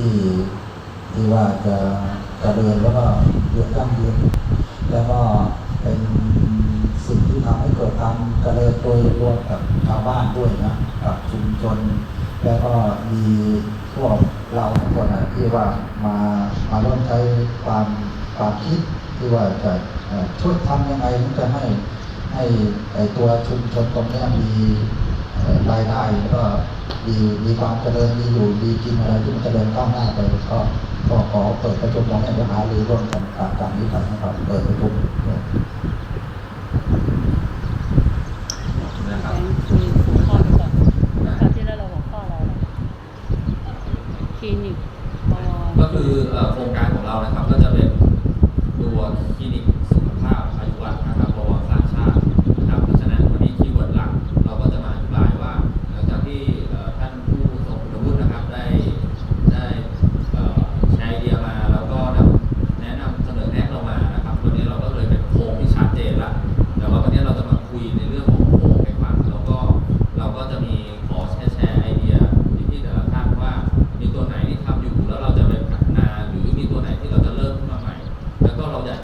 ที่ที่ว่าจะจะเดินแล้วก็เยืนยั่งยืนแล้วก็เป็นสิ่งที่ทำให้เกิดความกระเจริญโดยรวมกับชาวบ้านด้วยนะกับชุมชน แล้วก็มีพวกเราทุกคนนะที่ว่ามามาร่วมใช้ความความคิดที่ว่าจะช่วยทำยังไงถึงจะให้ให้ไอตัวชุมชนตรงนี้มี รายได้แล้วก็มีมีความเจริญมีอยู่ดีกินอะไรที่มันเจริญก้าวหน้าไปก็ก็ขอเปิดประชุมตรงนี้จะหารือร่วมกันตามตามนี้ไปนะครับเปิดประชุมนะครับคุยหัวข้อไปก่อนคราวที่แล้วเราหัวข้ออะไรคลินิกบอก็คือเอ่อโครงการของเรา